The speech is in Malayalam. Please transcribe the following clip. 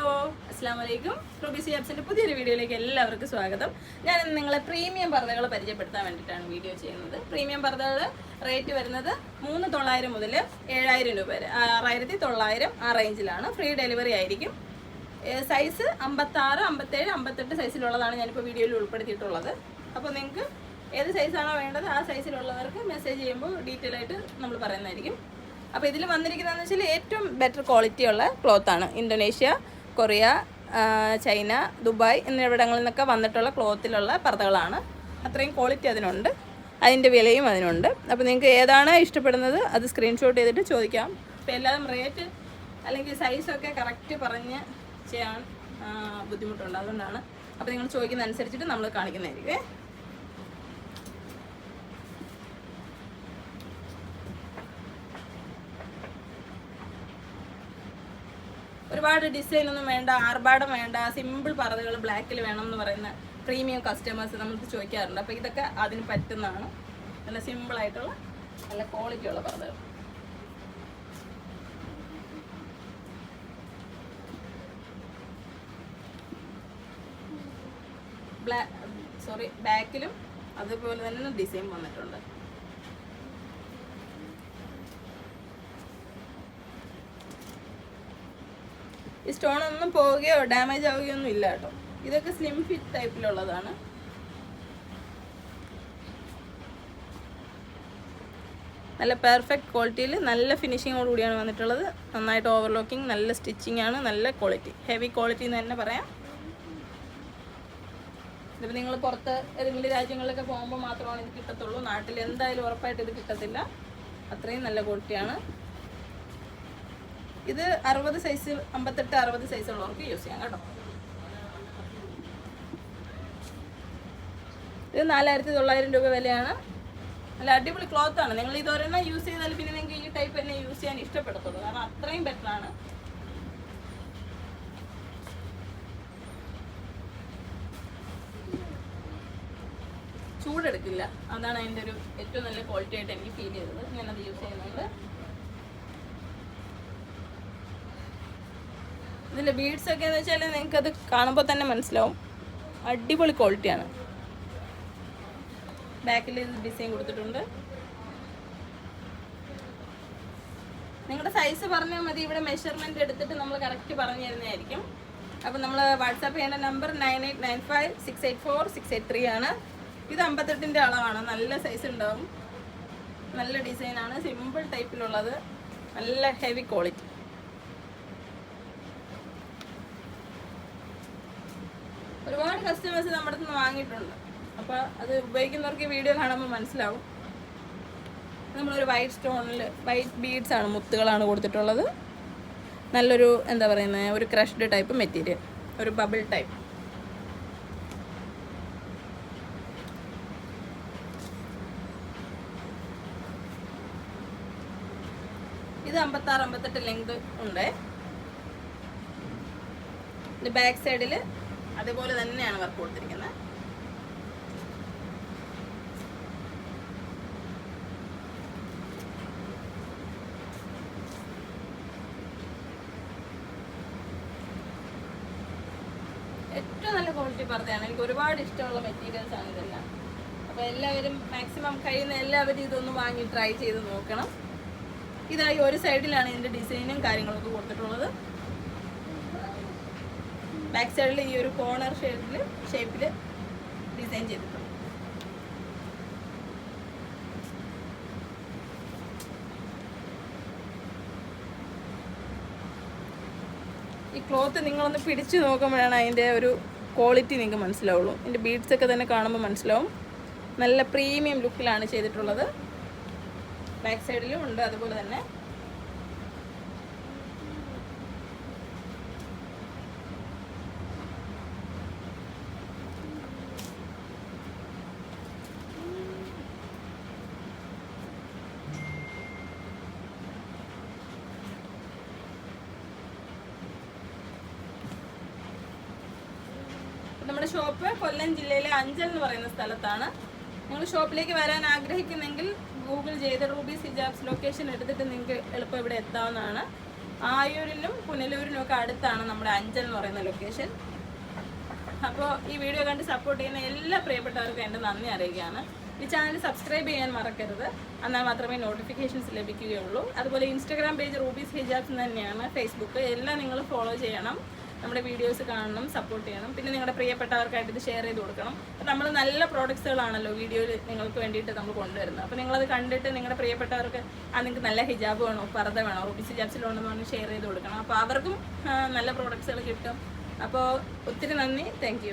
ഹലോ. അസ്സാം വലൈക്കും റൂബി സി ആപ്സിന്റെ പുതിയൊരു വീഡിയോയിലേക്ക് എല്ലാവർക്കും സ്വാഗതം. ഞാൻ നിങ്ങളെ പ്രീമിയം പർദ്ദകൾ പരിചയപ്പെടുത്താൻ വേണ്ടിയിട്ടാണ് വീഡിയോ ചെയ്യുന്നത്. പ്രീമിയം പർദ്ദകൾ റേറ്റ് വരുന്നത് മൂന്ന് തൊള്ളായിരം മുതൽ ഏഴായിരം രൂപ വരെ ആറായിരത്തി തൊള്ളായിരം ആ റേഞ്ചിലാണ് ഫ്രീ ഡെലിവറി ആയിരിക്കും. സൈസ് അമ്പത്താറ് അമ്പത്തേഴ് അമ്പത്തെട്ട് സൈസിലുള്ളതാണ് ഞാനിപ്പോൾ വീഡിയോയിൽ ഉൾപ്പെടുത്തിയിട്ടുള്ളത്. അപ്പോൾ നിങ്ങൾക്ക് ഏത് സൈസാണോ വേണ്ടത് ആ സൈസിലുള്ളവർക്ക് മെസ്സേജ് ചെയ്യുമ്പോൾ ഡീറ്റെയിൽ ആയിട്ട് നമ്മൾ പറയുന്നതായിരിക്കും. അപ്പോൾ ഇതിൽ വന്നിരിക്കുന്നതെന്ന് വെച്ചാൽ ഏറ്റവും ബെറ്റർ ക്വാളിറ്റി ഉള്ള ക്ലോത്താണ് ഇന്തോനേഷ്യ കൊറിയ ചൈന ദുബായ് എന്നിവിടങ്ങളിൽ നിന്നൊക്കെ വന്നിട്ടുള്ള ക്ലോത്തിലുള്ള പർദ്ദകളാണ്. അത്രയും ക്വാളിറ്റി അതിനുണ്ട്. അതിന്റെ വിലയും അതിനുണ്ട്. അപ്പോൾ നിങ്ങൾക്ക് ഏതാണ് ഇഷ്ടപ്പെടുന്നത് അത് സ്ക്രീൻഷോട്ട് ചെയ്തിട്ട് ചോദിക്കാം. അപ്പോൾ എല്ലാതും റേറ്റ് അല്ലെങ്കിൽ സൈസൊക്കെ കറക്റ്റ് പറഞ്ഞ് ചെയ്യാൻ ബുദ്ധിമുട്ടുണ്ട്. അതുകൊണ്ടാണ്. അപ്പോൾ നിങ്ങൾ ചോദിക്കുന്ന അനുസരിച്ചിട്ട് നമ്മൾ കാണിക്കുന്നതായിരിക്കും ഒരുപാട് ഡിസൈൻ ഒന്നും വേണ്ട ആർഭാടം വേണ്ട സിമ്പിൾ പർദ്ദകൾ ബ്ലാക്കിൽ വേണം എന്ന് പറയുന്ന പ്രീമിയം കസ്റ്റമേഴ്സ് നമുക്ക് ചോദിക്കാറുണ്ട്. അപ്പോൾ ഇതൊക്കെ അതിന് പറ്റുന്നതാണ്. നല്ല സിമ്പിൾ ആയിട്ടുള്ള നല്ല ക്വാളിറ്റി ഉള്ള പർദ്ദകൾ ബ്ലാ സോറി ബാക്കിലും അതുപോലെ തന്നെ ഡിസൈൻ വന്നിട്ടുണ്ട്. ഈ സ്റ്റോൺ ഒന്നും പോവുകയോ ഡാമേജ് ആവുകയോ ഒന്നും ഇല്ല കേട്ടോ. ഇതൊക്കെ സ്ലിം ഫിറ്റ് ടൈപ്പിലുള്ളതാണ് നല്ല പെർഫെക്റ്റ് ക്വാളിറ്റിയിൽ നല്ല ഫിനിഷിങ്ങോട് കൂടിയാണ് വന്നിട്ടുള്ളത്. നന്നായിട്ട് ഓവർലോക്കിംഗ് നല്ല സ്റ്റിച്ചിങ് ആണ് നല്ല ക്വാളിറ്റി ഹെവി ക്വാളിറ്റി എന്ന് തന്നെ പറയാം. ഇതിപ്പോൾ നിങ്ങൾ പുറത്ത് ഏതെങ്കിലും രാജ്യങ്ങളിലൊക്കെ പോകുമ്പോൾ മാത്രമാണ് ഇത് കിട്ടത്തുള്ളൂ. നാട്ടിൽ എന്തായാലും ഉറപ്പായിട്ട് ഇത് കിട്ടത്തില്ല. അത്രയും നല്ല ക്വാളിറ്റിയാണ് ഇത് അറുപത് സൈസ് അമ്പത്തെട്ട് അറുപത് സൈസ് ഉള്ളവർക്ക് യൂസ് ചെയ്യാം കേട്ടോ. ഇത് നാലായിരത്തി തൊള്ളായിരം രൂപ വിലയാണ്. നല്ല അടിപൊളി ക്ലോത്ത് ആണ്. നിങ്ങൾ ഇതൊരെണ്ണം യൂസ് ചെയ്താൽ പിന്നെ നിങ്ങൾക്ക് ഈ ടൈപ്പ് തന്നെ യൂസ് ചെയ്യാൻ ഇഷ്ടപ്പെടത്തുള്ളൂ. കാരണം അത്രയും ബെറ്റർ ആണ്. ചൂടെടുക്കില്ല. അതാണ് അതിന്റെ ഒരു ഏറ്റവും നല്ല ക്വാളിറ്റി ആയിട്ട് എനിക്ക് ഫീൽ ചെയ്തത്. ഞാനത് യൂസ് ചെയ്യുന്നുണ്ട്. ഇതിന്റെ ബീഡ്സ് ഒക്കെ എന്ന് വെച്ചാൽ നിങ്ങൾക്കത് കാണുമ്പോൾ തന്നെ മനസ്സിലാവും. അടിപൊളി ക്വാളിറ്റിയാണ് ബാക്കിൽ ഡിസൈൻ കൊടുത്തിട്ടുണ്ട്. നിങ്ങളുടെ സൈസ് പറഞ്ഞാൽ മതി. ഇവിടെ മെഷർമെന്റ് എടുത്തിട്ട് നമ്മൾ കറക്റ്റ് പറഞ്ഞു തരുന്നതായിരിക്കും. അപ്പോൾ നമ്മൾ വാട്സാപ്പ് ചെയ്യേണ്ട number nine eight nine five six eight four six eight three ആണ്. ഇത് അമ്പത്തെട്ടിന്റെ അളവാണ്. നല്ല സൈസ് ഉണ്ടാവും. നല്ല ഡിസൈനാണ് സിമ്പിൾ ടൈപ്പിലുള്ളത് നല്ല ഹെവി ക്വാളിറ്റി ഒരുപാട് കസ്റ്റമേഴ്സ് നമ്മുടെ നിന്ന് വാങ്ങിയിട്ടുണ്ട്. അപ്പോൾ അത് ഉപയോഗിക്കുന്നവർക്ക് വീഡിയോ കാണുമ്പോൾ മനസ്സിലാവും. നമ്മളൊരു വൈറ്റ് സ്റ്റോണിൽ വൈറ്റ് ബീഡ്സ് ആണ് മുത്തുകളാണ് കൊടുത്തിട്ടുള്ളത്. നല്ലൊരു എന്താ പറയുന്നത് ഒരു ക്രഷ്ഡ് ടൈപ്പ് മെറ്റീരിയൽ ഒരു ബബിൾ ടൈപ്പ് ഇത് അമ്പത്താറ് അമ്പത്തെട്ട് ലെങ്ത് ഉണ്ട്. ബാക്ക് സൈഡിൽ അതുപോലെ തന്നെയാണ് വർക്ക് കൊടുത്തിരിക്കുന്നത്. ഏറ്റവും നല്ല ക്വാളിറ്റി പർദ്ദയാണ്. എനിക്ക് ഒരുപാട് ഇഷ്ടമുള്ള മെറ്റീരിയൽസ് ആണ് ഇതെല്ലാം. അപ്പോൾ എല്ലാവരും മാക്സിമം കഴിയുന്ന എല്ലാവരും ഇതൊന്ന് വാങ്ങി ട്രൈ ചെയ്ത് നോക്കണം. ഇതായി ഒരു സൈഡിലാണ് ഇതിന്റെ ഡിസൈനും കാര്യങ്ങളൊക്കെ കൊടുത്തിട്ടുള്ളത്. ബാക്ക് സൈഡിൽ ഈ ഒരു കോർണർ ഷേപ്പിൽ ഷേപ്പിൽ ഡിസൈൻ ചെയ്തിട്ടുണ്ട്. ഈ ക്ലോത്ത് നിങ്ങളൊന്ന് പിടിച്ചു നോക്കുമ്പോഴാണ് അതിന്റെ ഒരു ക്വാളിറ്റി നിങ്ങൾക്ക് മനസ്സിലാവുള്ളൂ. ഇതിന്റെ ബീഡ്സ് ഒക്കെ തന്നെ കാണുമ്പോൾ മനസ്സിലാവും. നല്ല പ്രീമിയം ലുക്കിലാണ് ചെയ്തിട്ടുള്ളത്. ബാക്ക് സൈഡിലും ഉണ്ട്. അതുപോലെ തന്നെ നമ്മുടെ ഷോപ്പ് കൊല്ലം ജില്ലയിലെ അഞ്ചൽ എന്ന് പറയുന്ന സ്ഥലത്താണ്. നിങ്ങൾ ഷോപ്പിലേക്ക് വരാൻ ആഗ്രഹിക്കുന്നെങ്കിൽ ഗൂഗിൾ ചെയ്ത് റൂബി സിജാബ്സ് ലൊക്കേഷൻ എടുത്തിട്ട് നിങ്ങൾക്ക് എളുപ്പം ഇവിടെ എത്താവുന്നതാണ്. ആയൂരിലും പുനലൂരിലും ഒക്കെ അടുത്താണ് നമ്മുടെ അഞ്ചൽ എന്ന് പറയുന്ന ലൊക്കേഷൻ. അപ്പോൾ ഈ വീഡിയോ കണ്ട് സപ്പോർട്ട് ചെയ്യുന്ന എല്ലാ പ്രിയപ്പെട്ടവർക്കും എന്റെ നന്ദി അറിയിക്കുകയാണ്. ഈ ചാനൽ സബ്സ്ക്രൈബ് ചെയ്യാൻ മറക്കരുത്. എന്നാൽ മാത്രമേ നോട്ടിഫിക്കേഷൻസ് ലഭിക്കുകയുള്ളൂ. അതുപോലെ ഇൻസ്റ്റാഗ്രാം പേജ് റൂബീസ് ഹിജാബ്സ് തന്നെയാണ്. ഫേസ്ബുക്ക് എല്ലാം നിങ്ങൾ ഫോളോ ചെയ്യണം. നമ്മുടെ വീഡിയോസ് കാണണം സപ്പോർട്ട് ചെയ്യണം. പിന്നെ നിങ്ങളുടെ പ്രിയപ്പെട്ടവർക്കായിട്ട് ഇത് ഷെയർ ചെയ്ത് കൊടുക്കണം. നമ്മൾ നല്ല പ്രോഡക്ട്സുകളാണല്ലോ വീഡിയോയിൽ നിങ്ങൾക്ക് വേണ്ടിയിട്ട് നമ്മൾ കൊണ്ടുവരുന്നത്. അപ്പോൾ നിങ്ങളത് കണ്ടിട്ട് നിങ്ങളുടെ പ്രിയപ്പെട്ടവർക്ക് ആ നിങ്ങൾക്ക് നല്ല ഹിജാബ് വേണോ പർദ്ദ വേണോ റൂബീസ് ഹിജാബ്സിലുണ്ടെന്ന് പറഞ്ഞ് ഷെയർ ചെയ്ത് കൊടുക്കണം. അപ്പോൾ അവർക്കും നല്ല പ്രോഡക്ട്സുകൾ കിട്ടും. അപ്പോൾ ഒത്തിരി നന്ദി. താങ്ക്